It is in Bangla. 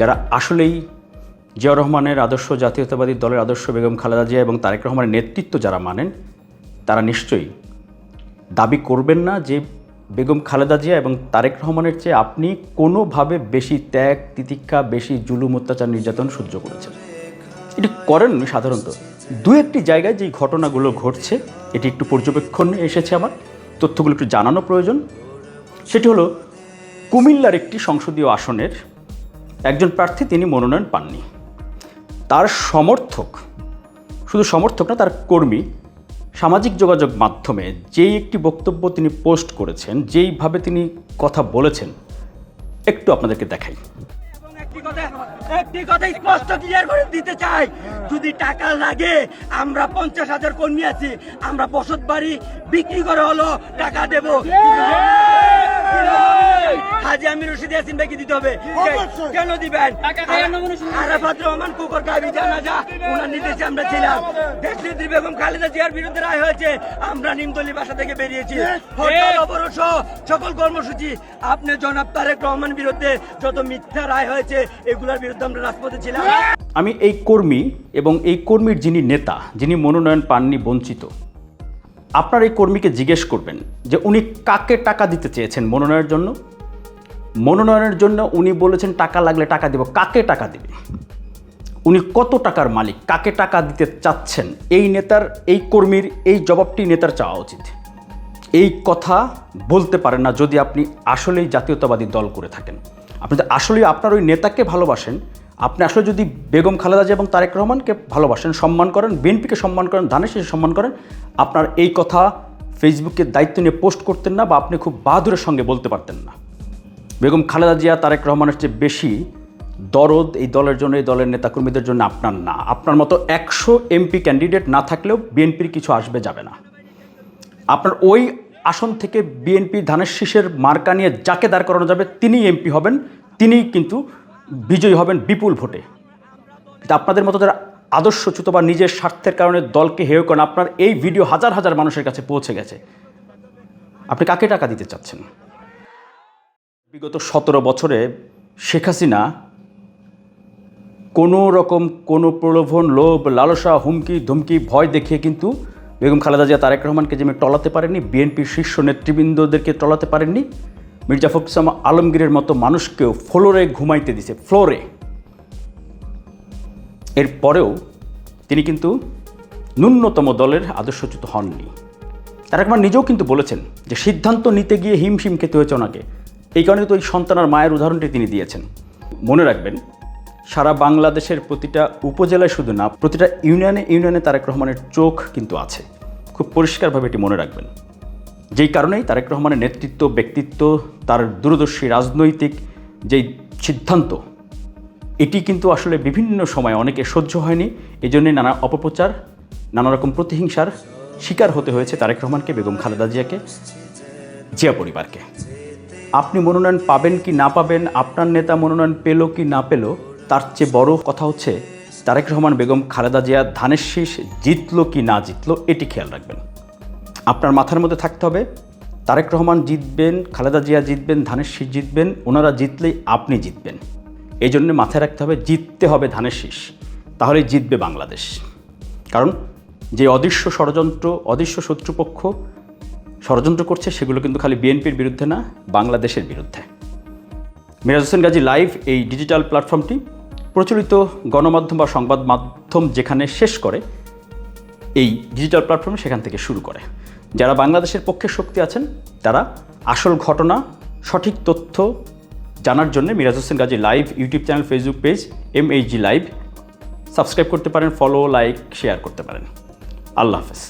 যারা আসলেই জিয়া রহমানের আদর্শ, জাতীয়তাবাদী দলের আদর্শ বেগম খালেদা জিয়া এবং তারেক রহমানের নেতৃত্ব যারা মানেন, তারা নিশ্চয়ই দাবি করবেন না যে বেগম খালেদা জিয়া এবং তারেক রহমানের চেয়ে আপনি কোনোভাবে বেশি ত্যাগ, তিতিক্ষা, বেশি জুলুম, অত্যাচার, নির্যাতন সহ্য করেছেন। এটি করেন সাধারণত। দু একটি জায়গায় যেই ঘটনাগুলো ঘটছে, এটি একটু পর্যবেক্ষণে এসেছে আমার। তথ্যগুলো একটু জানানো প্রয়োজন। সেটি হলো কুমিল্লার একটি সংসদীয় আসনের একজন প্রার্থী তিনি মনোনয়ন পাননি। তার সমর্থক শুধু সমর্থক না তার কর্মী সামাজিক যোগাযোগ মাধ্যমে যেই একটি বক্তব্য তিনি পোস্ট করেছেন যেইভাবে তিনি কথা বলেছেন একটু আপনাদেরকে দেখাই। এবং একটি কথা স্পষ্ট ক্লিয়ার করে দিতে চাই। যদি টাকা লাগে আমরা পঞ্চাশ হাজার কর্মী আছি আমরা বসত বাড়ি বিক্রি করে হলো টাকা দেব। আমির রশিদ ইয়াসিন ভাইকে দিতে হবে। কেন দিবেন? আরাফাত রহমান কুকর গাবি জানা যা ওনার নির্দেশে আমরা ছিলাম। দেশ নেত্রী বেগম খালেদা জিয়ার বিরুদ্ধে রায় হয়েছে। আমরা নিমতলি বাসা থেকে বেরিয়েছি। হরতাল অবরোধ সকল কর্মসূচি আপনি জনাব তারেক রহমান বিরুদ্ধে যত মিথ্যা রায় হয়েছে এগুলোর বিরুদ্ধে আমরা রাজপথে ছিলাম। আমি এই কর্মী এবং এই কর্মীর যিনি নেতা যিনি মনোনয়ন পাননি বঞ্চিত। আপনার এই কর্মীকে জিজ্ঞেস করবেন যে উনি কাকে টাকা দিতে চেয়েছেন মনোনয়নের জন্য? মনোনয়নের জন্য উনি বলেছেন, টাকা লাগলে টাকা দেব। কাকে টাকা দেবে? উনি কত টাকার মালিক? কাকে টাকা দিতে চাচ্ছেন? এই নেতার, এই কর্মীর, এই জবাবটি নেতার চাওয়া উচিত। এই কথা বলতে পারেন না যদি আপনি আসলেই জাতীয়তাবাদী দল করে থাকেন। আপনি তো আসলেই আপনার ওই নেতাকে ভালোবাসেন, আপনি আসলে যদি বেগম খালেদা জিয়া এবং তারেক রহমানকে ভালোবাসেন, সম্মান করেন, বিএনপিকে সম্মান করেন, ধানের শেষে সম্মান করেন, আপনার এই কথা ফেসবুকে দায়িত্ব নিয়ে পোস্ট করতেন না বা আপনি খুব বাহাদুরের সঙ্গে বলতে পারতেন না। বেগম খালেদা জিয়া, তারেক রহমানের চেয়ে বেশি দরদ এই দলের জন্য, এই দলের নেতাকর্মীদের জন্য আপনার না। আপনার মতো একশো এমপি ক্যান্ডিডেট না থাকলেও বিএনপির কিছু আসবে, যাবে না। আপনার ওই আসন থেকে বিএনপি ধানের শীষের মার্কা নিয়ে যাকে দাঁড় করানো যাবে, তিনিই এমপি হবেন। তিনিই কিন্তু বিজয়ী হবেন বিপুল ভোটে। কিন্তু আপনাদের মতো যারা আদর্শচ্যুত বা নিজের স্বার্থের কারণে দলকে হেয় করেন, আপনার এই ভিডিও হাজার হাজার মানুষের কাছে পৌঁছে গেছে। আপনি কাকে টাকা দিতে চাচ্ছেন? বিগত সতেরো বছরে শেখ হাসিনা কোনো রকম কোনো প্রলোভন, লোভ, লালসা, হুমকি, ধুমকি, ভয় দেখিয়ে কিন্তু বেগম খালেদা জিয়া, তারেক রহমানকে যেমনি টলাতে পারেননি, বিএনপির শীর্ষ নেতৃবৃন্দদেরকে টলাতে পারেননি, মির্জা ফখরুল ইসলাম আলমগীরের মতো মানুষকেও ফ্লোরে ঘুমাইতে দিছে, ফ্লোরে। এরপরেও তিনি কিন্তু ন্যূনতম দলের আদর্শচ্যুত হননি। তারেক রহমান নিজেও কিন্তু বলেছেন যে সিদ্ধান্ত নিতে গিয়ে হিমশিম খেতে হয়েছে ওনাকে। এই কারণে তো ওই সন্তান আর মায়ের উদাহরণটি তিনি দিয়েছেন। মনে রাখবেন, সারা বাংলাদেশের প্রতিটা উপজেলায় শুধু না, প্রতিটা ইউনিয়নে ইউনিয়নে তারেক রহমানের চোখ কিন্তু আছে। খুব পরিষ্কারভাবে এটি মনে রাখবেন। যেই কারণেই তারেক রহমানের নেতৃত্ব, ব্যক্তিত্ব, তার দূরদর্শী রাজনৈতিক যেই সিদ্ধান্ত, এটি কিন্তু আসলে বিভিন্ন সময় অনেকে সহ্য হয়নি। এই জন্যে নানা অপপ্রচার, নানা রকম প্রতিহিংসার শিকার হতে হয়েছে তারেক রহমানকে, বেগম খালেদা জিয়াকে, জিয়া পরিবারকে। আপনি মনোনয়ন পাবেন কি না পাবেন, আপনার নেতা মনোনয়ন পেল কি না পেল, তার চেয়ে বড় কথা হচ্ছে, তারেক রহমান বেগম, খালেদা জিয়া, ধানের শীষ জিতলো কি না জিতলো, এটি খেয়াল রাখবেন। আপনার মাথার মধ্যে থাকতে হবে, তারেক রহমান জিতবেন, খালেদা জিয়া জিতবেন, ধানের শীষ জিতবেন, ওনারা জিতলেই আপনি জিতবেন। এই জন্য মাথায় রাখতে হবে, জিততে হবে ধানের শীষ, তাহলেই জিতবে বাংলাদেশ। কারণ যে অদৃশ্য ষড়যন্ত্র, অদৃশ্য শত্রুপক্ষ ষড়যন্ত্র করছে, সেগুলো কিন্তু খালি বিএনপির বিরুদ্ধে না, বাংলাদেশের বিরুদ্ধে। মিরাজ হোসেন গাজী লাইভ এই ডিজিটাল প্ল্যাটফর্মটি প্রচলিত গণমাধ্যম বা সংবাদ মাধ্যম যেখানে শেষ করে, এই ডিজিটাল প্ল্যাটফর্মে সেখান থেকে শুরু করে। যারা বাংলাদেশের পক্ষে শক্তি আছেন, তারা আসল ঘটনা, সঠিক তথ্য জানার জন্য Miraj Hossain Gazi live YouTube channel, Facebook page M H G live subscribe করতে পারেন, ফলো, লাইক, শেয়ার করতে পারেন। আল্লাহ হাফেজ।